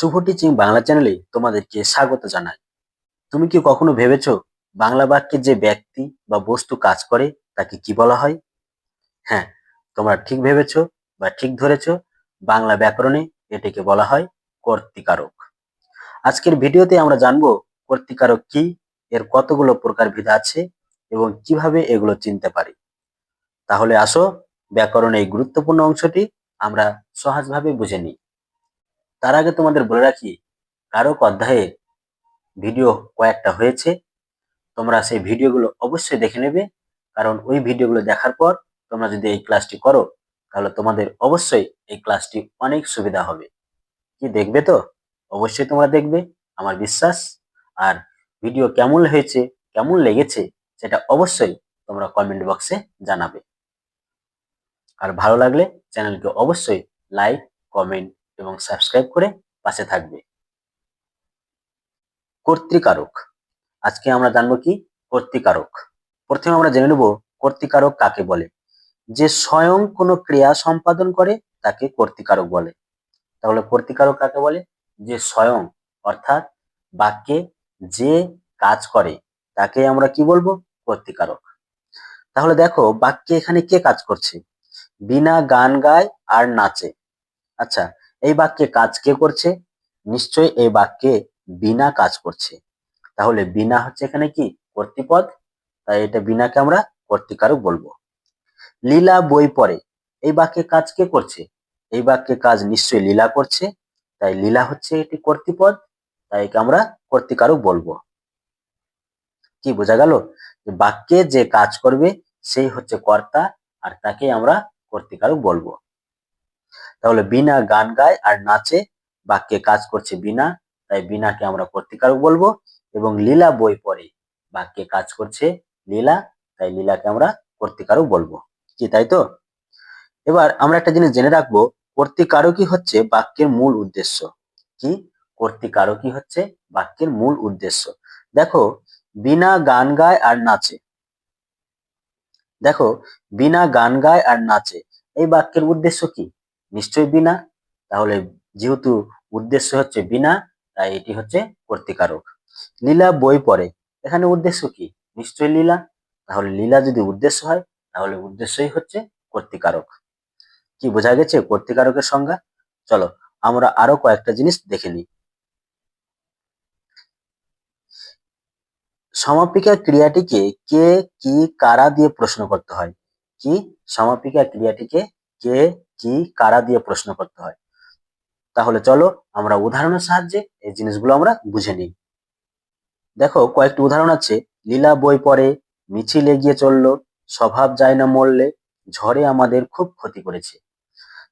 শুভ teaching Bangla চ্যানেলে তোমাদেরকে স্বাগত জানাই। তুমি কি কখনো ভেবেছো বাংলা বাক্যে যে ব্যক্তি বা বস্তু কাজ করে, তাকে কি বলা হয়? হ্যাঁ তোমরা ঠিক ভেবেছ বা ঠিক ধরেছ, বাংলা ব্যাকরণে এটাকে বলা হয় কর্তিকারক। আজকের ভিডিওতে আমরা জানব কর্তিকারক কি, এর কতগুলো প্রকারভেদ আছে, এবং কীভাবে এগুলো চিনতে পারি। তাহলে আসো ব্যাকরণের এই গুরুত্বপূর্ণ অংশটি আমরা সহজভাবে বুঝে নিই। তার আগে তোমাদের বলে রাখি কারক অধ্যায়ে ভিডিও কয়েকটা হয়েছে। তোমরা সেই ভিডিওগুলো অবশ্যই দেখে নেবে, কারণ ওই ভিডিওগুলো দেখার পর তোমরা যদি এই ক্লাসটি করো, তাহলে তোমাদের অবশ্যই এই ক্লাসটি অনেক সুবিধা হবে। কি দেখবে তো? অবশ্যই তোমরা দেখবে, আমার বিশ্বাস। আর ভিডিও কেমন হয়েছে, কেমন লেগেছে, সেটা অবশ্যই তোমরা কমেন্ট বক্সে জানাবে। আর ভালো লাগলে চ্যানেলকে অবশ্যই লাইক কমেন্ট এবং সাবস্ক্রাইব করে পাশে থাকবে। কর্তৃকারক। আজকে আমরা জানব কি? কর্তৃকারক। প্রথমে আমরা জেনে নেব কর্তৃকারক কাকে বলে। যে স্বয়ং কোনো ক্রিয়া সম্পাদন করে, তাকে কর্তৃকারক বলে। তাহলে কর্তৃকারক কাকে বলে? যে স্বয়ং, অর্থাৎ বাক্যে যে কাজ করে, তাকে আমরা কি বলব? কর্তৃকারক। তাহলে দেখো, বাক্যে এখানে কে কাজ করছে? বিনা গান গায় আর নাচে। আচ্ছা এই বাক্যে কাজ কে করছে? নিশ্চয়ই এই বাক্যে বিনা কাজ করছে। তাহলে বিনা হচ্ছে এখানে কি? কর্তৃপদ। তাই এটা বিনাকে আমরা কর্তৃকারক বলব। লীলা বই পড়ে। এই বাক্যে কাজ কে করছে? এই বাক্যে কাজ নিশ্চয়ই লীলা করছে। তাই লীলা হচ্ছে এটি কর্তৃপদ। তাই একে আমরা কর্তৃকারক বলব। কি বোঝা গেল? বাক্যে যে কাজ করবে, সেই হচ্ছে কর্তা, আর তাকে আমরা কর্তৃকারক বলব। তাহলে বিনা গান গায় আর নাচে, বাক্যে কাজ করছে বিনা, তাই বিনাকে আমরা কর্তৃকারক বলব এবং লীলা বই পড়ে, বাক্যে কাজ করছে লীলা, তাই লীলাকে আমরা কর্তৃকারক বলব। কি তাই তো? এবার আমরা একটা জিনিস জেনে রাখব কর্তৃকারকই হচ্ছে বাক্যের মূল উদ্দেশ্য। কি? কর্তৃকারকই হচ্ছে বাক্যের মূল উদ্দেশ্য। দেখো, বিনা গান গায় আর নাচে। দেখো, বিনা গান গায় আর নাচে, এই বাক্যের উদ্দেশ্য কি? নিশ্চয়ই বিনা। তাহলে যেহেতু উদ্দেশ্য হচ্ছে বিনা, তাই এটি হচ্ছে কর্তৃকারক লীলা বই পড়ে। এখানে উদ্দেশ্য কি? নিশ্চয় লীলা। তাহলে লীলা যদি উদ্দেশ্য হয়, তাহলে উদ্দেশ্যই হচ্ছে কর্তৃকারক কি বোঝা গেছে কর্তৃকারকের সংজ্ঞা? চলো, আমরা আরও কয়েকটা জিনিস দেখে নিই। সমাপিকা ক্রিয়াটিকে কে, কি, কারা দিয়ে প্রশ্ন করতে হয়? কি? সমাপিকা ক্রিয়াটিকে কে কি কারা দিয়ে প্রশ্ন করতে হয়। তাহলে চলো আমরা উদাহরণের সাহায্যে এই জিনিসগুলো আমরা বুঝে নিই। দেখো কয়েকটি উদাহরণ আছে। লীলা বই পড়ে, মিছিল এগিয়ে চলল, স্বভাব যায় না মরলে, ঝড়ে আমাদের খুব ক্ষতি করেছে।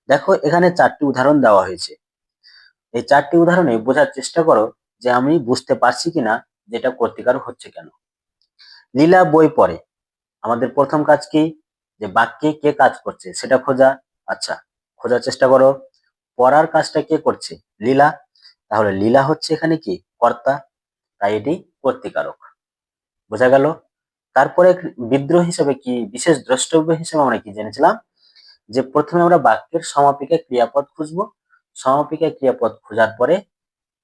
দেখো এখানে চারটি উদাহরণ দেওয়া হয়েছে। এই চারটি উদাহরণে বোঝার চেষ্টা করো যে আমি বুঝতে পারছি কিনা যেটা কর্তিকারক হচ্ছে কেন। লীলা বই পড়ে। আমাদের প্রথম কাজ কি? যে বাক্যে কে কাজ করছে সেটা খোঁজা আচ্ছা খোঁজার চেষ্টা করো। পড়ার কাজটা কে করছে? লীলা? তাহলে লীলা হচ্ছে এখানে কি? কর্তা। তাই এটি কর্তৃকারক। বোঝা গেল? তারপরে বিদ্রোহ হিসেবে কি, বিশেষ দ্রষ্টব্য হিসেবে আমরা কি জেনেছিলাম? যে প্রথমে আমরা বাক্যের সমাপিকা ক্রিয়াপদ খুঁজবো। সমাপিকা ক্রিয়াপদ খোঁজার পরে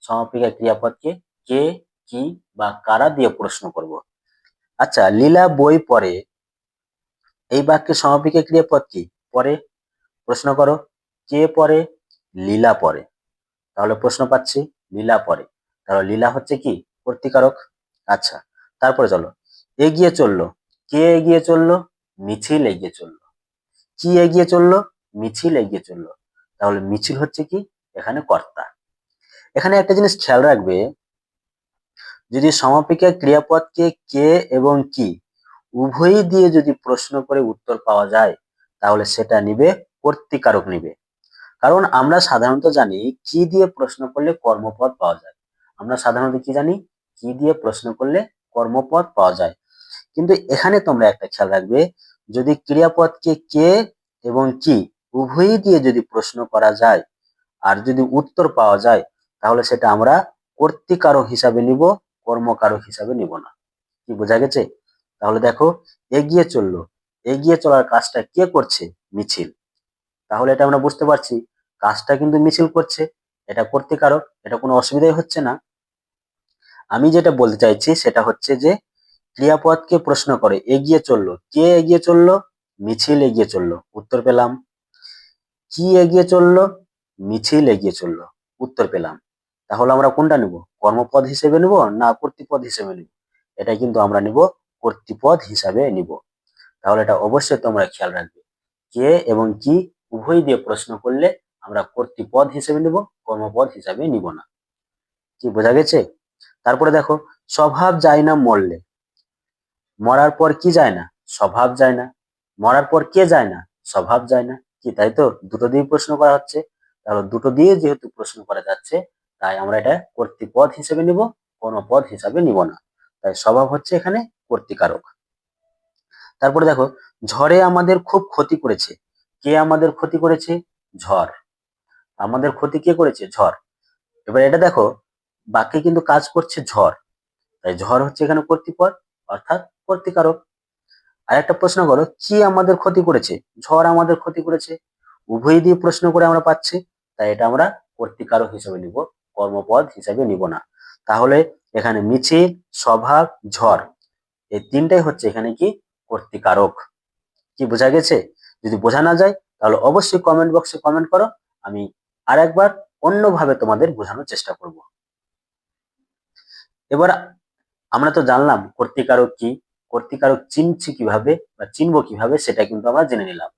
সমাপিকা ক্রিয়াপদকে কে, কি বা কারা দিয়ে প্রশ্ন করব। আচ্ছা লীলা বই পড়ে। এই বাক্যের সমাপিকা ক্রিয়াপদ কি? পরে প্রশ্ন করো, কে পরে লীলা পরে তাহলে প্রশ্ন পাচ্ছি, লীলা পরে তাহলে লীলা হচ্ছে কি? কর্তিকারক। আচ্ছা তারপরে চলো। এগিয়ে চলল। কে এগিয়ে চলল? মিছিল এগিয়ে চলল। কি এগিয়ে চলল? মিছিল এগিয়ে চলল। তাহলে মিছিল হচ্ছে কি? এখানে কর্তা। এখানে একটা জিনিস খেয়াল রাখবে, যদি সমাপিকা ক্রিয়াপদকে কে এবং কি উভয়ই দিয়ে যদি প্রশ্ন করে উত্তর পাওয়া যায়, তাহলে সেটা নিবে কর্তৃকারক নিবে। কারণ আমরা সাধারণত জানি কি দিয়ে প্রশ্ন করলে কর্মপদ পাওয়া যায়। আমরা সাধারণত কি জানি? কি দিয়ে প্রশ্ন করলে কর্মপদ পাওয়া যায়। কিন্তু এখানে তোমরা একটা খেয়াল রাখবে, যদি ক্রিয়াপদকে কে এবং কি উভয়ই দিয়ে যদি প্রশ্ন করা যায় আর যদি উত্তর পাওয়া যায়, তাহলে সেটা আমরা কর্তৃকারক হিসাবে নিব, কর্মকারক হিসাবে নিব না। কি বোঝা গেছে? তাহলে দেখো, এগিয়ে চলল। এগিয়ে চলার কাজটা কে করছে? মিছিল। তাহলে এটা আমরা বুঝতে পারছি কাজটা কিন্তু মিছিল করছে, এটা কর্তৃকারক এটা কোনো অসুবিধাই হচ্ছে না। আমি যেটা বলতে চাইছি সেটা হচ্ছে যে ক্রিয়াপদকে প্রশ্ন করে, এগিয়ে চলল। কে এগিয়ে চলল? মিছিল এগিয়ে চলল। উত্তর পেলাম। কি এগিয়ে চলল? মিছিল এগিয়ে চলল। উত্তর পেলাম। তাহলে আমরা কোনটা নেব? কর্মপদ হিসেবে নেব না কর্তৃপদ হিসেবে নেব? এটা কিন্তু আমরা নিব, কর্তৃপদ হিসাবে নিব। তাহলে এটা অবশ্যই তোমরা খেয়াল রাখবে। কে এবং কি উভয় দিয়ে প্রশ্ন করলে আমরা কর্তৃপদ হিসেবে নিব, কর্মপদ হিসাবে নিব না। কি বোঝা গেছে? তারপরে দেখো, স্বভাব যায় না মরলে। মরার পর কি যায় না? স্বভাব যায় না। মরার পর কে যায় না? স্বভাব যায় না। কি তাই তো? দুটো দিয়ে প্রশ্ন করা হচ্ছে। তাহলে দুটো দিয়ে যেহেতু প্রশ্ন করা যাচ্ছে, তাই আমরা এটা কর্তৃপদ হিসেবে নিব কোনো পদ হিসাবে নিব না। তাই স্বভাব হচ্ছে এখানে কর্তৃকারক। তারপরে দেখো, ঝড়ে আমাদের খুব ক্ষতি করেছে। কে আমাদের ক্ষতি করেছে? ঝড়। আমাদের ক্ষতি কে করেছে? ঝড়। এবার এটা দেখো বাক্যে কিন্তু কাজ করছে ঝড়। তাই ঝড় হচ্ছে এখানে কর্তৃপদ, অর্থাৎ কর্তৃকারক। আর একটা প্রশ্ন করো, কি আমাদের ক্ষতি করেছে? ঝড় আমাদের ক্ষতি করেছে? উভয় দিয়ে প্রশ্ন করে আমরা পাচ্ছি, তাই এটা আমরা কর্তৃকারক হিসেবে নিব, কর্মপদ হিসেবে নিব না। তাহলে এখানে মিছিল স্বভাব ঝড়, এই তিনটাই হচ্ছে এখানে কি? কর্তৃকারক। কি বোঝা গেছে? যদি বোঝা না যায়, তাহলে অবশ্যই কমেন্ট বক্সে কমেন্ট করো, আমি আর একবার অন্যভাবে তোমাদের বোঝানোর চেষ্টা করব। এবার আমরা তো জানলাম কর্তৃকারক কি, কর্তৃকারক চিনছি কীভাবে বা চিনবো কীভাবে সেটা কিন্তু আমরা জেনে নিলাম।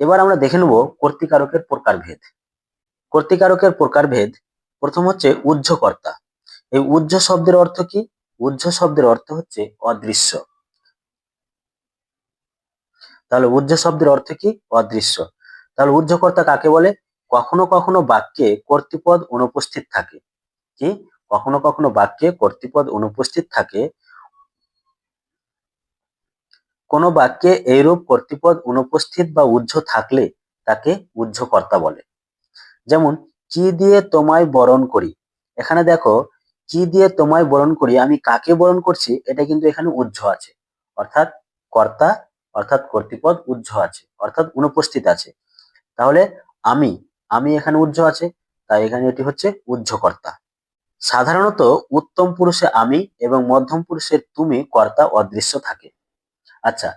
এবার আমরা দেখে নেব কর্তৃকারকের প্রকারভেদ। কর্তৃকারকের প্রকারভেদ প্রথম হচ্ছে উজ্জ্বকর্তা এই উজ্জ শব্দের অর্থ কি? উজ্জ শব্দের অর্থ হচ্ছে অদৃশ্য। তাহলে উজ্জ শব্দের অর্থ কি? অদৃশ্য। তাহলে উজ্জকর্তা কাকে বলে? কখনো কখনো বাক্যে কর্তৃপদ অনুপস্থিত থাকে। কি? কখনো কখনো বাক্যে কর্তৃপদ অনুপস্থিত থাকে। কোন বাক্যে এইরূপ কর্তৃপদ অনুপস্থিত বা ঊর্ধ্ব থাকলে তাকে উজ্জকর্তা বলে। যেমন, কি দিয়ে তোমায় বরণ করি? এখানে দেখো, কি দিয়ে তোমায় বরণ করি? আমি কাকে বরণ করছি? এটা কিন্তু এখানে উজ্জ আছে। অর্থাৎ কর্তা অর্থাৎ কর্তৃপদ উজ্জ আছে, অর্থাৎ অনুপস্থিত আছে। তাহলে আমি আমি এখানে উজ্জ আছে, তাই এখানে এটি হচ্ছে উজ্জকর্তা সাধারণত উত্তম পুরুষে আমি এবং মধ্যম পুরুষের তুমি কর্তা অদৃশ্য থাকে। আচ্ছা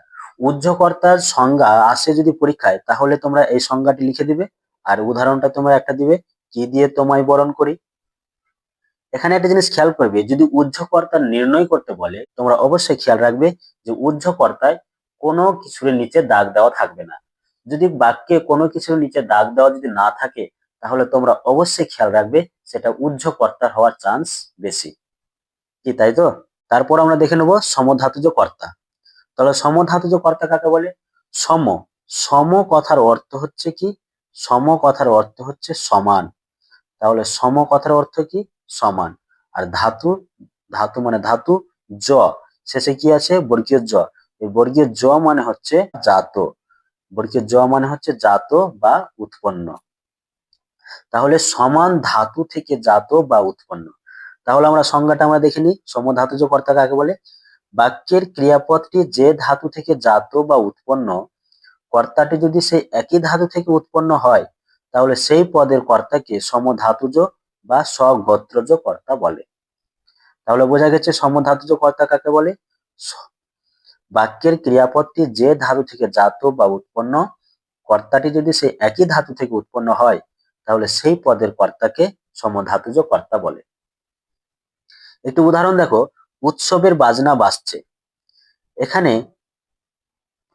উজ্জকর্তার সংজ্ঞা আসে যদি পরীক্ষায়, তাহলে তোমরা এই সংজ্ঞাটি লিখে দিবে, আর উদাহরণটা তোমরা একটা দিবে, কি দিয়ে তোমায় বরণ করি? এখানে একটা জিনিস খেয়াল করবে, যদি উজ্জকর্তা নির্ণয় করতে বলে, তোমরা অবশ্যই খেয়াল রাখবে যে উজ্জকর্তায় কোনো কিছুর নিচে দাগ দেওয়া থাকবে না। যদি বাক্যে কোনো কিছুর নিচে দাগ দেওয়া যদি না থাকে, তাহলে তোমরা অবশ্যই খেয়াল রাখবে, সেটা উজ্জকর্তার হওয়ার চান্স বেশি। কি তাই তো? তারপর আমরা দেখে নেব সমধাতুজ কর্তা। তাহলে সমধাতুজ কর্তা কাকে বলে? সম। সম কথার অর্থ হচ্ছে কি? সম কথার অর্থ হচ্ছে সমান। তাহলে সম কথার অর্থ কি? সমান। আর ধাতু ধাতু মানে ধাতু, জ। শেষে কি আছে? বর্গীয় জ। এই বর্গীয় জ মানে হচ্ছে জাত। বর্গীয় জ মানে হচ্ছে জাত বা উৎপন্ন। তাহলে সমান ধাতু থেকে জাত বা উৎপন্ন। তাহলে আমরা সংজ্ঞাটা আমরা দেখে নিই। সমধাতুজ কর্তা কাকে বলে? বাক্যের ক্রিয়াপদটি যে ধাতু থেকে জাত বা উৎপন্ন, কর্তাটি যদি সেই একই ধাতু থেকে উৎপন্ন হয়, তাহলে সেই পদের কর্তাকে সমধাতুজ বা স্বগোত্রজ কর্তা বলে। তাহলে বোঝা গেছে সমধাতুজ কর্তা কাকে বলে? বাক্যের ক্রিয়াপদটি যে ধাতু থেকে জাত বা উৎপন্ন, কর্তাটি যদি সেই একই ধাতু থেকে উৎপন্ন হয়, তাহলে সেই পদের কর্তাকে সমধাতুজ কর্তা বলে। একটু উদাহরণ দেখো, উৎসবের বাজনা বাজছে। এখানে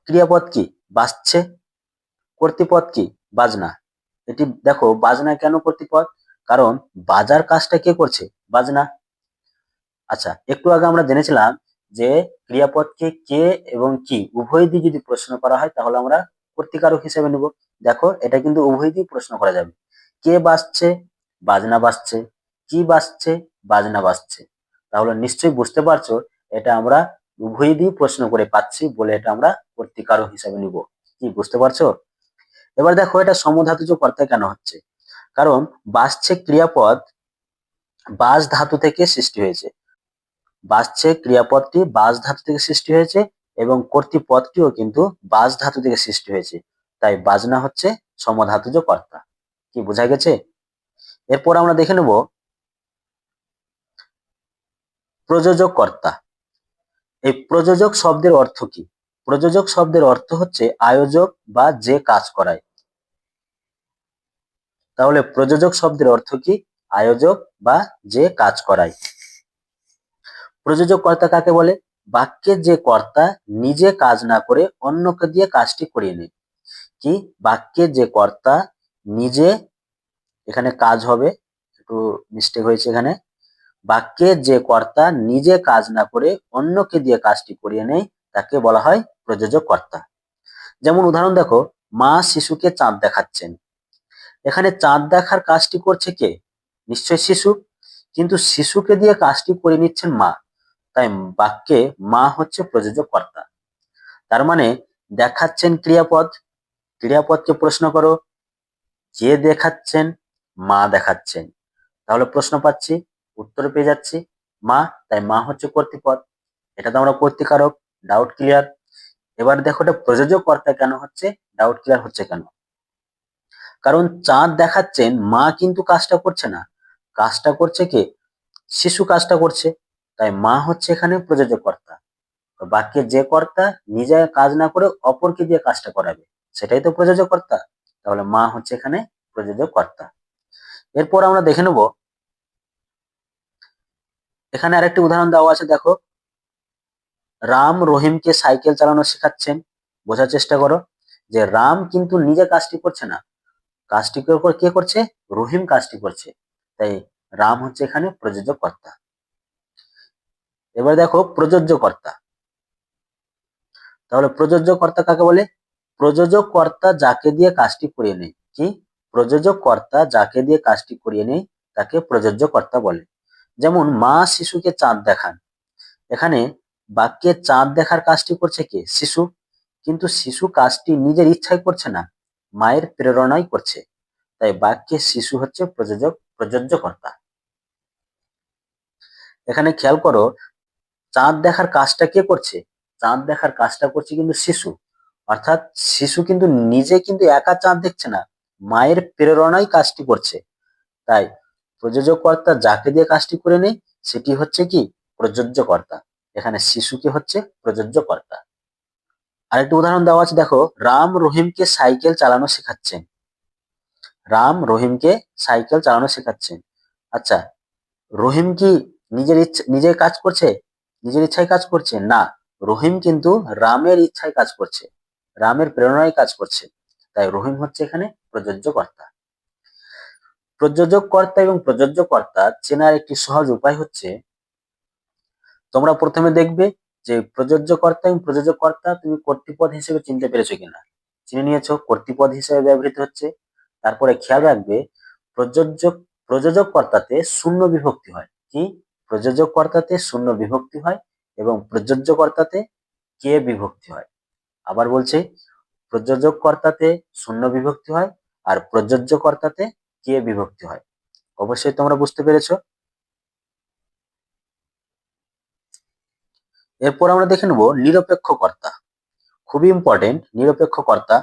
ক্রিয়াপদ কি? বাজছে। কর্তৃপদ কি? বাজনা। এটি দেখো, বাজনা কেন কর্তৃপদ? কারণ বাজার কাজটা কে করছে? বাজনা। আচ্ছা একটু আগে আমরা জেনেছিলাম যে ক্রিয়াপদকে কে এবং কি, উভয় দিয়ে যদি প্রশ্ন করা হয়, তাহলে আমরা কর্তৃকারক হিসেবে নেব। দেখো, এটা কিন্তু উভয় দিয়ে প্রশ্ন করা যাবে। কে বাজছে? বাজনা বাজছে। কি বাজছে? বাজনা বাজছে। তাহলে নিশ্চয়ই বুঝতে পারছ, এটা আমরা উভয় দিয়ে প্রশ্ন করে পাচ্ছি বলে এটা আমরা কর্তৃকারক হিসাবে নিব। কি, বুঝতে পারছ? এবার দেখো, এটা সমধাতুজ কর্তা কেন হচ্ছে? কারণ বাসছে ক্রিয়াপদ বাস ধাতু থেকে সৃষ্টি হয়েছে। বাসছে ক্রিয়াপদটি বাস ধাতু থেকে সৃষ্টি হয়েছে এবং কর্তৃপদটিও কিন্তু বাস ধাতু থেকে সৃষ্টি হয়েছে। তাই বাজনা হচ্ছে সমধাতুজ কর্তা। কি বোঝা গেছে? এরপর আমরা দেখে নেব প্রযোজক কর্তা। এই প্রযোজক শব্দের অর্থ কি? প্রযোজক শব্দের অর্থ হচ্ছে আয়োজক বা যে কাজ করায়। তাহলে প্রযোজক শব্দের অর্থ কি? আয়োজক বা যে কাজ করায়। প্রযোজক কর্তা কাকে বলে? বাক্যের যে কর্তা নিজে কাজ না করে অন্যকে দিয়ে কাজটি করিয়ে নেয়। কি? বাক্যের যে কর্তা নিজে এখানে কাজ হবে, একটু মিস্টেক হয়েছে এখানে। বাক্যের যে কর্তা নিজে কাজ না করে অন্যকে দিয়ে কাজটি করিয়ে নেয়, তাকে বলা হয় প্রযোজক কর্তা। যেমন উদাহরণ দেখো, মা শিশুকে চাঁদ দেখাচ্ছেন। এখানে চাঁদ দেখার কাজটি করছে কে? নিশ্চয় শিশু। কিন্তু শিশুকে দিয়ে কাজটি করে নিচ্ছেন মা। তাই বাক্যে মা হচ্ছে প্রযোজক কর্তা তার মানে দেখাচ্ছেন ক্রিয়াপদ, ক্রিয়াপদকে প্রশ্ন করো, যে দেখাচ্ছেন, মা দেখাচ্ছেন। তাহলে প্রশ্ন পাচ্ছি, উত্তর পেয়ে যাচ্ছি, মা, তাই মা হচ্ছে কর্তৃপদ। এটা তো আমরা কর্তৃকারক ডাউট ক্লিয়ার এবার দেখো এটা প্রযোজক কর্তা কেন হচ্ছে ডাউট ক্লিয়ার হচ্ছে কেন? কারণ চাঁদ দেখাচ্ছেন, মা কিন্তু কাজটা করছে না। কাজটা করছে কে? শিশু কাজটা করছে। তাই মা হচ্ছে এখানে প্রযোজক কর্তা। বাক্যের যে কর্তা নিজে কাজ না করে অপরকে দিয়ে কাজটা করাবে, সেটাই তো প্রযোজক কর্তা। তাহলে মা হচ্ছে এখানে প্রযোজক কর্তা। এরপর আমরা দেখে নেব। এখানে আরেকটি উদাহরণ দেওয়া আছে, দেখো। রাম রহিমকে সাইকেল চালানো শেখাচ্ছেন। বোঝার চেষ্টা করো যে রাম কিন্তু নিজে কাজটি করছে না। কাজটি কে করছে? রহিম কাজটি করছে। তাই রাম হচ্ছে এখানে প্রযোজক কর্তা। এবার দেখো প্রযোজ্য কর্তা তাহলে প্রযোজ্য কর্তা কাকে বলে? প্রযোজক কর্তা যাকে দিয়ে কাজটি করিয়ে নেয়। কি? প্রযোজক কর্তা যাকে দিয়ে কাজটি করিয়ে নেয়, তাকে প্রযোজ্য কর্তা বলে। যেমন মা শিশুকে চাঁদ দেখান। এখানে বাক্যে চাঁদ দেখার কাজটি করছে কে? শিশু। কিন্তু শিশু কাজটি নিজের ইচ্ছায় করছে না, মায়ের প্রেরণাই করছে। তাই বাক্যে শিশু হচ্ছে প্রযোজক প্রযোজ্য কর্তা এখানে খেয়াল করো চাঁদ দেখার কাজটা কে করছে? চাঁদ দেখার কাজটা করছে কিন্তু শিশু। অর্থাৎ শিশু কিন্তু নিজে কিন্তু একা চাঁদ দেখছে না, মায়ের প্রেরণাই কাজটি করছে। তাই প্রযোজক কর্তা যাকে দিয়ে কাজটি করে নেই সেটি হচ্ছে কি? প্রযোজ্য কর্তা এখানে শিশুকে হচ্ছে প্রযোজ্য কর্তা আরেকটি উদাহরণ দেওয়া আছে, দেখো, রাম রহিমকে সাইকেল চালানো শেখাচ্ছেন। রাম রহিমকে সাইকেল চালানো শেখাচ্ছেন। আচ্ছা রহিম কি নিজের ইচ্ছে, নিজে কাজ করছে? নিজের ইচ্ছায় কাজ করছে? না। রহিম কিন্তু রামের ইচ্ছায় কাজ করছে। রামের প্রেরণায় কাজ করছে। তাই রহিম হচ্ছে এখানে প্রযোজ্য কর্তা প্রযোজক কর্তা এবং প্রযোজ্য কর্তা চেনার একটি সহজ উপায় হচ্ছে, তোমরা প্রথমে দেখবে যে প্রযোজ্য কর্তা এবং প্রযোজক কর্তা তুমি কর্তৃপদ হিসেবে চিনতে পেরেছ কিনা। চিনে নিয়েছো, কর্তৃপদ হিসেবে ব্যবহৃত হচ্ছে। তারপরে খেয়াল রাখবে প্রযোজক প্রযোজক কর্তাতে শূন্য বিভক্তি হয়। কি? প্রযোজক কর্তাতে শূন্য বিভক্তি হয় এবং প্রযোজ্য কর্তাতে কে বিভক্তি হয়? আবার বলছে প্রযোজক কর্তাতে শূন্য বিভক্তি হয় আর প্রযোজ্য কর্তাতে কে বিভক্তি হয়? অবশ্যই তোমরা বুঝতে পেরেছ। এরপর আমরা দেখে নেব নিরপেক্ষ কর্তা খুবই ইম্পর্টেন্ট নিরপেক্ষ কর্তা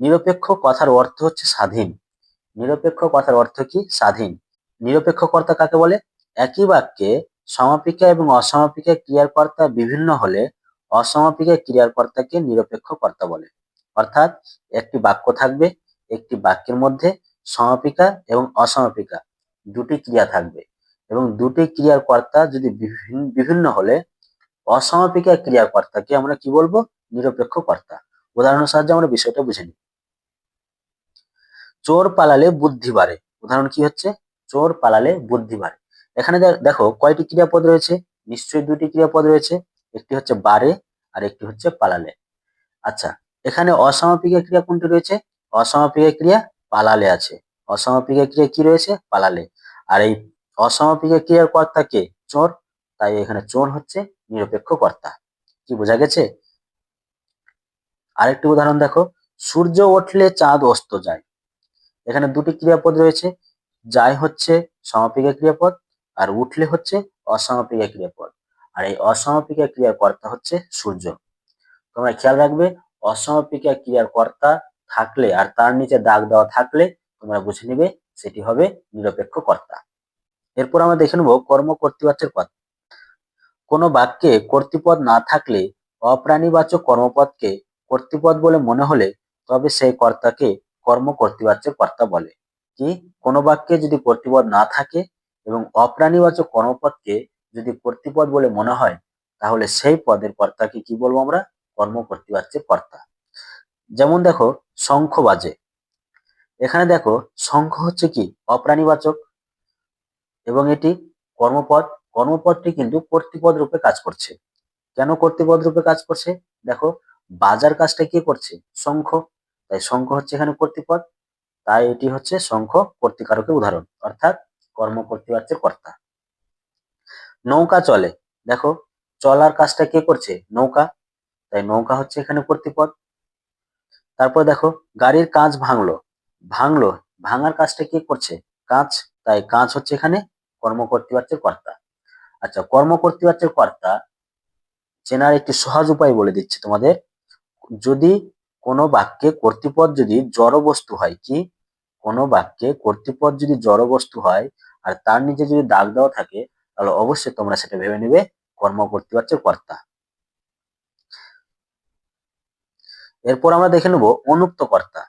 নিরপেক্ষ কথার অর্থ হচ্ছে স্বাধীন। নিরপেক্ষ কথার অর্থ কি? স্বাধীন। নিরপেক্ষ কর্তা কাকে বলে? একই বাক্যে সমাপিকা এবং অসমাপিকা ক্রিয়ার কর্তা বিভিন্ন হলে অসমাপিকা ক্রিয়ার কর্তাকে নিরপেক্ষ কর্তা বলে। অর্থাৎ একটি বাক্য থাকবে, একটি বাক্যের মধ্যে সমাপিকা এবং অসমাপিকা দুটি ক্রিয়া থাকবে এবং দুটি ক্রিয়ার কর্তা যদি বিভিন্ন হলে অসমাপিকা ক্রিয়ার কর্তাকে আমরা কি বলব? নিরপেক্ষ কর্তা। উদাহরণের সাহায্যে আমরা বিষয়টা বুঝে নিই। চোর পালালে বুদ্ধি বাড়ে। উদাহরণ কি হচ্ছে? চোর পালালে বুদ্ধি বাড়ে। এখানে দেখো কয়টি ক্রিয়াপদ রয়েছে? নিশ্চয়ই দুটি ক্রিয়াপদ রয়েছে। একটি হচ্ছে বারে আর একটি হচ্ছে পালালে। আচ্ছা এখানে অসমাপিকা ক্রিয়া কোনটি রয়েছে? অসমাপিকা ক্রিয়া পালালে আছে। অসমাপিকা ক্রিয়া কি রয়েছে? পালালে। আর এই অসমাপিকা ক্রিয়ার কর্তা কে? চোর। তাই এখানে চোর হচ্ছে নিরপেক্ষ কর্তা। কি বোঝা গেছে? আরেকটি উদাহরণ দেখো। সূর্য উঠলে চাঁদ অস্ত যায়। এখানে দুটি ক্রিয়াপদ রয়েছে। যায় হচ্ছে সমাপিকা ক্রিয়াপদ আর উঠলে হচ্ছে অসমাপিকা ক্রিয়াপদ। আর এই অসমাপিকা ক্রিয়ার কর্তা হচ্ছে সূর্য। তোমরা খেয়াল রাখবে, অসমাপিকা ক্রিয়ার কর্তা থাকলে আর তার নিচে দাগ দেওয়া থাকলে তোমরা বুঝে নিবে সেটি হবে নিরপেক্ষ কর্তা। এরপর আমরা দেখে নেব কর্ম কর্তৃবাচ্যের পদ। কোনো বাক্যে কর্তৃপদ না থাকলে অপ্রাণীবাচক কর্মপদকে কর্তৃপদ বলে মনে হলে তবে সেই কর্তাকে কর্ম কর্তৃবাচ্যের কর্তা বলে। কি? কোনো বাক্যে যদি কর্তৃপদ না থাকে এবং অপ্রাণীবাচক কর্মপদকে যদি কর্তৃপদ বলে মনে হয়, তাহলে সেই পদের কর্তাকে কি বলব আমরা? কর্ম কর্তৃবাচ্যের কর্তা। যেমন দেখো, শঙ্খ বাজে। এখানে দেখো, শঙ্খ হচ্ছে কি? অপ্রাণীবাচক এবং এটি কর্মপদ কর্মপদটি কিন্তু কর্তৃপদ রূপে কাজ করছে। কেন কর্তৃপদ রূপে কাজ করছে? দেখো, বাজার কাজটা কে করছে? শঙ্খ। তাই শঙ্খ হচ্ছে এখানে কর্তৃপদ। তাই এটি হচ্ছে শঙ্খ কর্তৃকারকের উদাহরণ। অর্থাৎ কর্ম কর্তৃপাচ্যের কর্তা। নৌকা চলে। দেখো, চলার কাজটা কে করছে? নৌকা। তাই নৌকা হচ্ছে এখানে কর্তৃপদ তারপর দেখো, গাড়ির কাঁচ ভাঙলো। ভাঙলো। ভাঙার কাজটা কে করছে? কাঁচ। তাই কাঁচ হচ্ছে এখানে কর্ম কর্তৃপাচ্যের কর্তা। আচ্ছা কর্ম কর্তৃপাচ্যের কর্তা চেনার একটি সহজ উপায় বলে দিচ্ছি তোমাদের। যদি কোনো বাক্যে কর্তৃপদ যদি জড় বস্তু হয়, কি? কোনো বাক্যে কর্তৃপদ যদি জড় বস্তু হয় আর তার নিচে যদি দাগ দেওয়া থাকে, তাহলে অবশ্যই তোমরা সেটা ভেবে নেবে, কর্ম কর্তৃপাচ্যের কর্তা। এরপর আমরা দেখে নেব অনুক্ত কর্তা।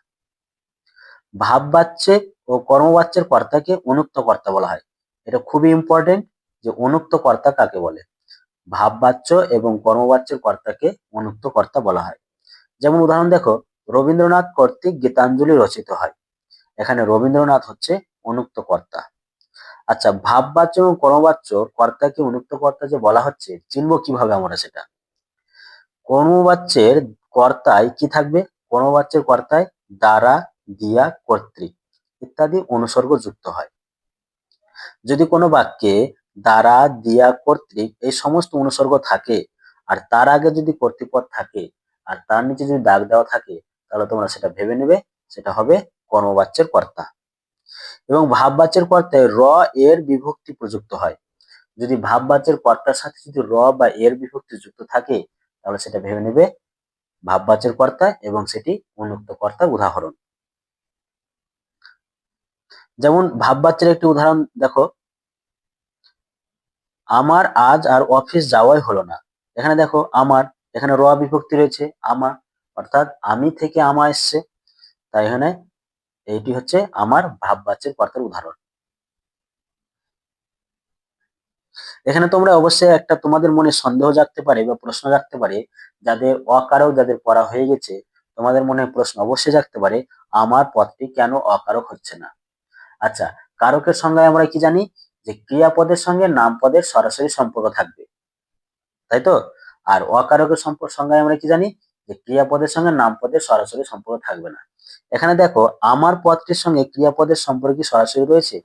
ভাববাচ্যে ও কর্মবাচ্যের কর্তাকে অনুক্ত কর্তা বলা হয়। এটা খুবই ইম্পর্টেন্ট যে অনুক্ত কর্তা কাকে বলে? ভাববাচ্য এবং কর্মবাচ্যের কর্তাকে অনুক্ত কর্তা বলা হয়। যেমন উদাহরণ দেখো, রবীন্দ্রনাথ কর্তৃক গীতাঞ্জলি রচিত হয়। এখানে রবীন্দ্রনাথ হচ্ছে অনুক্ত কর্তা আচ্ছা ভাববাচ্য এবং কর্মবাচ্য কর্তাকে অনুক্ত কর্তা যে বলা হচ্ছে, চিনব কীভাবে আমরা সেটা? কর্মবাচ্যের কর্তায় কি থাকবে? কর্মবাচ্যের কর্তায় দ্বারা, দিয়া, কর্তৃক ইত্যাদি অনুসর্গ যুক্ত হয়। যদি কোনো বাক্যে দ্বারা, দিয়া, কর্তৃক এই সমস্ত অনুসর্গ থাকে, আর তার আগে যদি কর্তৃপদ থাকে, আর তার নিচে যদি দাগ দেওয়া থাকে, তাহলে তোমরা সেটা ভেবে নেবে, সেটা হবে কর্মবাচ্যের কর্তা। এবং ভাববাচ্যের কর্তায় র এর বিভক্তি প্রযুক্ত হয়। যদি ভাববাচ্যের কর্তার সাথে যদি র বা এর বিভক্তি যুক্ত থাকে, তাহলে সেটা ভেবে নেবে ভাববাচ্যের কর্তা এবং সেটি অনুক্ত কর্তার উদাহরণ। যেমন ভাববাচ্যের একটি উদাহরণ দেখো। আমার আজ আর অফিস যাওয়াই হলো না। এখানে দেখো, আমার, এখানে র বিভক্তি রয়েছে, আমার, অর্থাৎ আমি থেকে আমা এসছে। তাই এখানে এইটি হচ্ছে আমার ভাববাচ্যের কর্তার উদাহরণ। এখানে তোমরা অবশ্যই একটা তোমাদের মনে সন্দেহ জাগতে পারে বা প্রশ্ন জাগতে পারে, যাদের অকারক যাদের পড়া হয়ে গেছে, তোমাদের মনে প্রশ্ন অবশ্যই জাগতে পারে, আমার পদটি কেন অকারক হচ্ছে না? আচ্ছা কারকের সংজ্ঞায় আমরা কি জানি? যে ক্রিয়াপদের সঙ্গে নাম পদের সরাসরি সম্পর্ক থাকবে। তাই তো? আর অকারকের সম্পর্ক সংজ্ঞায় আমরা কি জানি? যে ক্রিয়াপদের সঙ্গে নাম পদের সরাসরি সম্পর্ক থাকবে না। এখানে দেখো, আমার পদটির সঙ্গে ক্রিয়াপদের সম্পর্ক সরাসরি রয়েছে?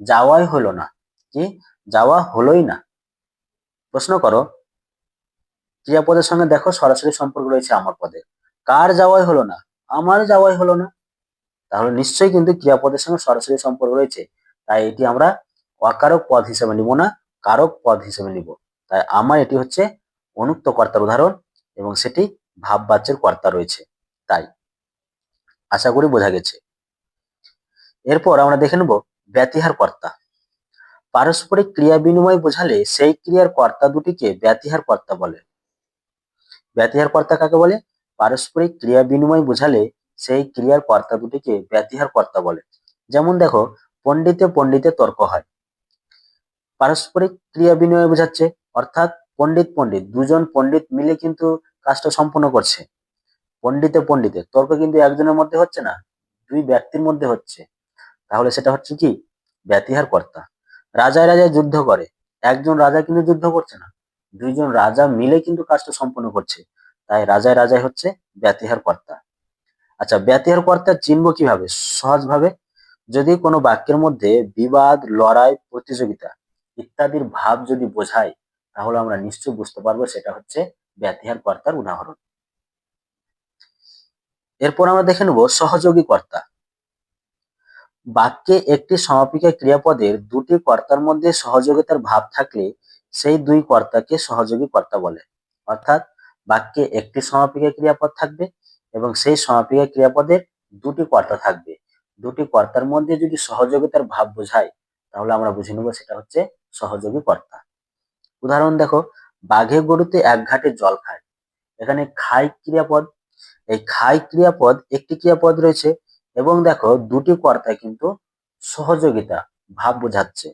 যাওয়াই হলো না। কি? যাওয়া হলোই না। প্রশ্ন করো, ক্রিয়াপদের সঙ্গে দেখো সরাসরি সম্পর্ক রয়েছে আমার পদে। কার যাওয়াই হলো না? আমার যাওয়াই হলো না। তাহলে নিশ্চয়ই কিন্তু ক্রিয়াপদের সঙ্গে সরাসরি সম্পর্ক রয়েছে। তাই এটি আমরা অকারক পদ হিসেবে নিব না, কারক পদ হিসেবে নিব। তাই আমার এটি হচ্ছে অনুক্ত কর্তার উদাহরণ এবং সেটি ভাববাচ্যের কর্তা রয়েছে। তাই আশা করি বোঝা গেছে। এরপর আমরা দেখে নেব ব্যতিহার কর্তা। পারস্পরিক ক্রিয়া বিনিময় বোঝালে সেই ক্রিয়ার কর্তা দুটিকে ব্যতিহার কর্তা বলে। ব্যতিহার কর্তা কাকে বলে? পারস্পরিক ক্রিয়া বিনিময় বোঝালে সেই ক্রিয়ার কর্তা দুটিকে ব্যতিহার কর্তা বলে। যেমন দেখো, পণ্ডিতে পণ্ডিতে তর্ক হয়। পারস্পরিক ক্রিয়া বিনিময় বোঝাচ্ছে, অর্থাৎ পণ্ডিত পণ্ডিত, দুজন পণ্ডিত মিলে কিন্তু কাজটা সম্পন্ন করছে। পণ্ডিতে পণ্ডিতে। তর্ক কিন্তু একজনের মধ্যে হচ্ছে না, দুই ব্যক্তির মধ্যে হচ্ছে। তাহলে সেটা হচ্ছে কি? ব্যতিহার কর্তা। রাজায় রাজায় যুদ্ধ করে। একজন রাজা কিন্তু যুদ্ধ করছে না। দুইজন রাজা মিলে কিন্তু কাজটা সম্পন্ন করছে। তাই রাজায় রাজায় হচ্ছে ব্যতিহার কর্তা। আচ্ছা ব্যতিহার কর্তা চিনব কীভাবে? সহজভাবে যদি কোনো বাক্যের মধ্যে বিবাদ, লড়াই, প্রতিযোগিতা ইত্যাদির ভাব যদি বোঝায়, তাহলে আমরা নিশ্চয় বুঝতে পারব সেটা হচ্ছে ব্যতিহার কর্তার উদাহরণ। এরপর আমরা দেখে নেব সহযোগী কর্তা। বাক্যে একটি সমাপিকা ক্রিয়াপদের দুটি কর্তার মধ্যে সহযোগিতার ভাব থাকলে সেই দুই কর্তাকে সহযোগী কর্তা বলে। অর্থাৎ বাক্যে একটি সমাপিকা ক্রিয়াপদ থাকবে এবং সেই সমাপিকা ক্রিয়াপদের দুটি কর্তা থাকবে। দুটি কর্তার মধ্যে যদি সহযোগিতার ভাব বোঝায়, তাহলে আমরা বুঝে নেব সেটা হচ্ছে সহযোগী কর্তা। উদাহরণ দেখো, বাঘে গরুতে এক ঘাটে জল খায়। এখানে খাই ক্রিয়াপদ এই খাই ক্রিয়াপদ, একটি ক্রিয়াপদ রয়েছে এবং দেখো দুটি কর্তায় কিন্তু সহযোগিতা, ভাব বোঝাচ্ছে।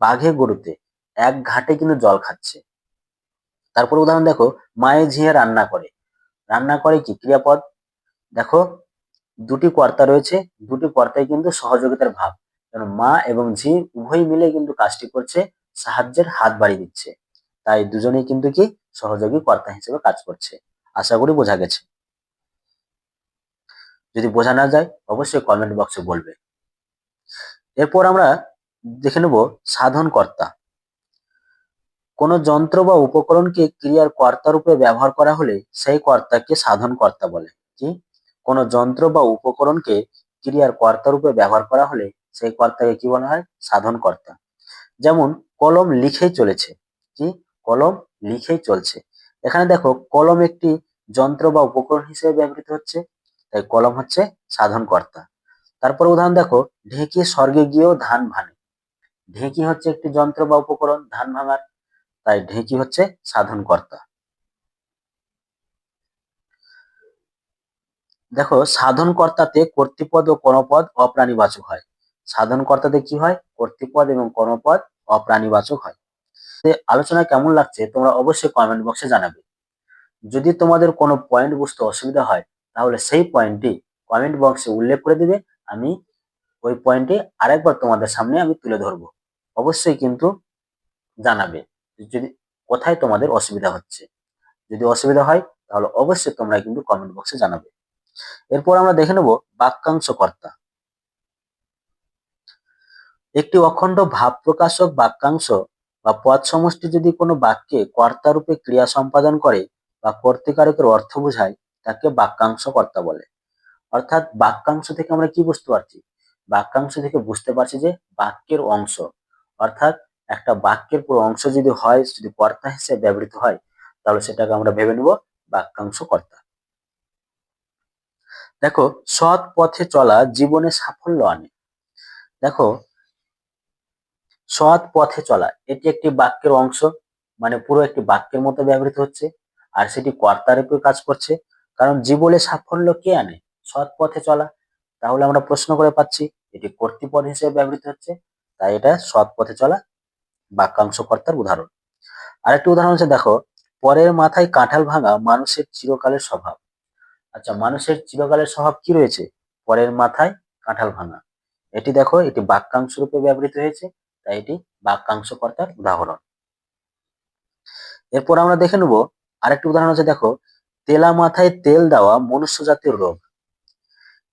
বাঘে গরুতে এক ঘাটে কিন্তু জল খাচ্ছে। তারপর উদাহরণ দেখো, মায়ে ঝিয়ে রান্না করে। রান্না করে কি? ক্রিয়াপদ। দেখো, দুটি কর্তা রয়েছে, দুটি কর্তায় কিন্তু সহযোগিতার ভাব। কারণ মা এবং ঝি উভয় মিলে কিন্তু কাজটি করছে, সাহায্যের হাত বাড়িয়ে দিচ্ছে। তাই দুজনেই কিন্তু কি? সহযোগী কর্তা হিসেবে কাজ করছে। আশা করি বোঝা গেছে। যদি বোঝা না যায়, অবশ্যই কমেন্ট বক্সে বলবে। এরপর আমরা দেখে নেব সাধন কর্তা। কোনো যন্ত্র বা উপকরণকে ক্রিয়ার কর্তা রূপে ব্যবহার করা হলে সেই কর্তাকে সাধন কর্তা বলে। কি? কোনো যন্ত্র বা উপকরণকে ক্রিয়ার কর্তা রূপে ব্যবহার করা হলে সেই কর্তাকে কি বলা হয়? সাধন কর্তা। যেমন, কলম লিখেই চলেছে। কি? কলম লিখেই চলছে। এখানে দেখো, কলম একটি যন্ত্র বা উপকরণ হিসেবে ব্যবহৃত হচ্ছে। তাই কলম হচ্ছে সাধন কর্তা তারপর উদাহরণ দেখো ঢেঁকি স্বর্গে গিয়েও ধান ভাঙে। ঢেঁকি হচ্ছে একটি যন্ত্র বা উপকরণ, ধান ভাঙার, তাই ঢেঁকি হচ্ছে সাধন কর্তা দেখো সাধন কর্তাতে কর্তৃপদ ও কর্মপদ অপ্রাণীবাচক হয়। সাধন কর্তাতে কি হয়? কর্তৃপদ এবং কর্মপদ অপ্রাণীবাচক হয়। আলোচনা কেমন লাগছে তোমরা অবশ্যই কমেন্ট বক্সে জানাবে। যদি তোমাদের কোনো পয়েন্ট বুঝতে অসুবিধা হয় তাহলে সেই পয়েন্টটি কমেন্ট বক্সে উল্লেখ করে দিবে, আমি ওই পয়েন্টটি আরেকবার তোমাদের সামনে আমি তুলে ধরবো। অবশ্যই কিন্তু জানাবে যদি কোথায় তোমাদের অসুবিধা হচ্ছে। যদি অসুবিধা হয়, তাহলে অবশ্যই তোমরা কিন্তু কমেন্ট বক্সে জানাবে। এরপর আমরা দেখে নেব বাক্যাংশ কর্তা। একটি অখণ্ড ভাব প্রকাশক বাক্যাংশ বা পদ সমষ্টি যদি কোনো বাক্যে কর্তা রূপে ক্রিয়া সম্পাদন করে বা কর্তৃকারকের অর্থ বোঝায় তাকে বাক্যাংশ কর্তা বলে। অর্থাৎ বাক্যাংশ থেকে আমরা কি বুঝতে পারছি? বাক্যাংশ থেকে বুঝতে পারছি যে বাক্যের অংশ। অর্থাৎ একটা বাক্যের পুরো অংশ যদি হয়, যদি কর্তা হিসেবে ব্যবহৃত হয়, তাহলে সেটাকে আমরা ভেবে নেব বাক্যাংশ কর্তা। দেখো, সৎ পথে চলা জীবনে সাফল্য আনে। দেখো, সৎ পথে চলা, এটি একটি বাক্যের অংশ মানে পুরো একটি বাক্যের মতো ব্যবহৃত হচ্ছে, আর সেটি কর্তার কাজ করছে। কারণ জীবনে সাফল্য কে আনে? সৎ পথে চলা। তাহলে আমরা প্রশ্ন করে পাচ্ছি, এটি কর্তৃপদ হিসেবে ব্যবহৃত হচ্ছে, তাই এটা সৎ পথে চলা বাক্যাংশ কর্তার উদাহরণ। আরেকটি উদাহরণ হচ্ছে, দেখো, পরের মাথায় কাঁঠাল ভাঙা মানুষের চিরকালের স্বভাব। আচ্ছা মানুষের চিরকালের স্বভাব কি রয়েছে? পরের মাথায় কাঁঠাল ভাঙা। এটি দেখো, এটি বাক্যাংশ রূপে ব্যবহৃত হয়েছে, তাই এটি বাক্যাংশ কর্তার উদাহরণ। এরপর আমরা দেখে নেব, আরেকটি উদাহরণ হচ্ছে, দেখো তেলা মাথায় তেল দেওয়া মনুষ্য জাতির রোগ।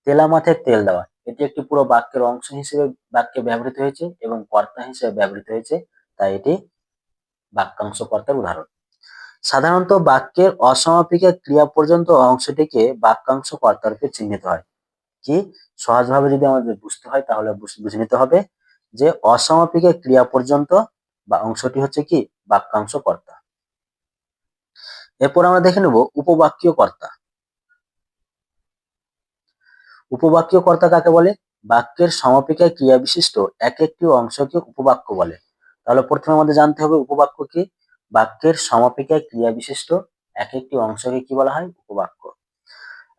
তেলা মাথায় তেল দেওয়া। এটি একটি পুরো বাক্যের অংশ হিসেবে বাক্যে ব্যবহৃত হয়েছে এবং কর্তা হিসেবে ব্যবহৃত হয়েছে, তাই এটি বাক্যাংশ কর্তার উদাহরণ। সাধারণত বাক্যের অসমাপিকা ক্রিয়া পর্যন্ত অংশটিকে বাক্যাংশ কর্তারূপে চিহ্নিত হয়। কি? সহজভাবে যদি আমাদের বুঝতে হয়, তাহলে বুঝে নিতে হবে যে অসমাপিকা ক্রিয়া পর্যন্ত বা অংশটি হচ্ছে কি? বাক্যাংশ কর্তা এরপর আমরা দেখে নেব উপবাক্য কর্তা উপবাক্য কর্তা কাকে বলে? বাক্যের সমাপিকায় ক্রিয়া বিশিষ্ট এক একটি অংশকে উপবাক্য বলে। তাহলে প্রথমে আমাদের জানতে হবে উপবাক্য কি বাক্যের সমাপিকায় ক্রিয়া বিশিষ্ট এক একটি অংশকে কি বলা হয়? উপবাক্য।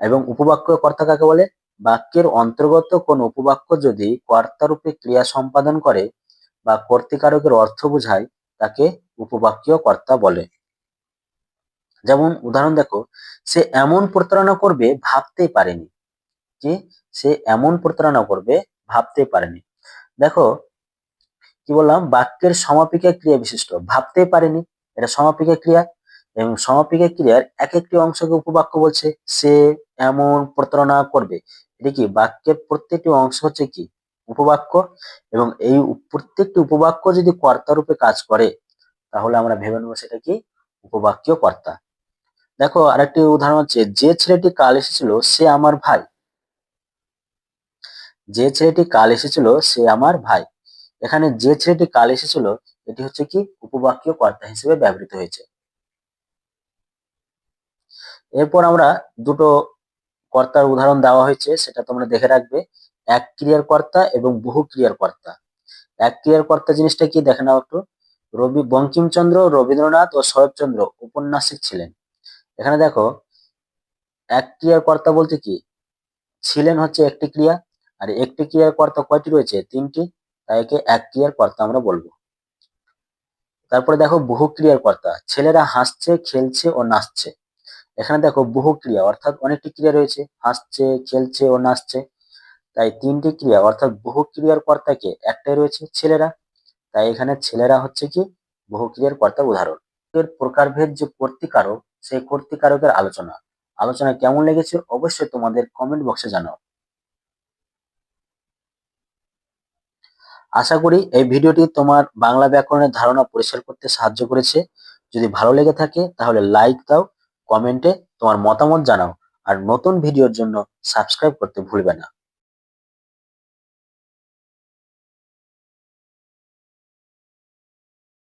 এবং উপবাক্য কর্তা কাকে বলে? বাক্যের অন্তর্গত কোন উপবাক্য যদি কর্তারূপে ক্রিয়া সম্পাদন করে বা কর্তিকারকের অর্থ বোঝায়, তাকে উপবাক্য কর্তা বলে। যেমন উদাহরণ দেখো, সে এমন প্রতারণা করবে ভাবতেই পারেনি, কি? সে এমন প্রতারণা করবে ভাবতেই পারেনি। দেখো, কি বললাম? বাক্যের সমাপিকা ক্রিয়া বিশিষ্ট ভাবতেই পারেনি, এটা সমাপিকা ক্রিয়া এবং সমাপিকা ক্রিয়ার এক একটি অংশকে উপবাক্য বলছে, সে এমন প্রতারণা করবে। এটা কি? বাক্যের প্রত্যেকটি অংশ হচ্ছে কি? উপবাক্য এবং এই প্রত্যেকটি উপবাক্য যদি কর্তা রূপে কাজ করে, তাহলে আমরা ভেবে নেব সেটা কি? উপবাক্য কর্তা। দেখো, আরেকটি উদাহরণ হচ্ছে, যে ছেলেটি কাল এসেছিল, সে আমার ভাই। যে ছেলেটি কাল এসেছিল, সে আমার ভাই। এখানে যে ছেলেটি কাল এসেছিল, এটি হচ্ছে কি, উপবাক্য কর্তা হিসেবে ব্যবহৃত হয়েছে। এরপর আমরা দুটো কর্তার উদাহরণ দেওয়া হয়েছে, সেটা তোমরা দেখে রাখবে। এক ক্রিয়ার কর্তা এবং বহু ক্রিয়ার কর্তা। এক ক্রিয়ার কর্তা জিনিসটা কি, দেখে নাও একটু। রবি বঙ্কিমচন্দ্র, রবীন্দ্রনাথ ও শরৎচন্দ্র উপন্যাসিক ছিলেন। এখানে দেখো, এক ক্রিয়ার কর্তা বলতে কি? ছিলেন হচ্ছে একটি ক্রিয়া, আর একটি ক্রিয়ার কর্তা কয়টি রয়েছে? তিনটি। তাই একে এক ক্রিয়ার কর্তা আমরা বলব। তারপরে দেখো, বহু ক্রিয়ার কর্তা। ছেলেরা হাসছে, খেলছে ও নাচছে। এখানে দেখো, বহু ক্রিয়া, অর্থাৎ অনেকটি ক্রিয়া রয়েছে। হাসছে, খেলছে ও নাচছে। তাই তিনটি ক্রিয়া, অর্থাৎ বহু ক্রিয়ার কর্তাকে একটাই রয়েছে ছেলেরা। তাই এখানে ছেলেরা হচ্ছে কি? বহু ক্রিয়ার কর্তার উদাহরণ। এর প্রকারভেদ যে কর্তিকারক সেই কর্তিকারকের আলোচনা। আলোচনা কেমন লেগেছে অবশ্যই তোমাদের কমেন্ট বক্সে জানাও। আশা করি এই ভিডিওটি তোমার বাংলা ব্যাকরণের ধারণা পরিষ্কার করতে সাহায্য করেছে। যদি ভালো লেগে থাকে তাহলে লাইক দাও কমেন্টে তোমার মতামত জানাও। আর নতুন ভিডিওর জন্য সাবস্ক্রাইব করতে ভুলবে না।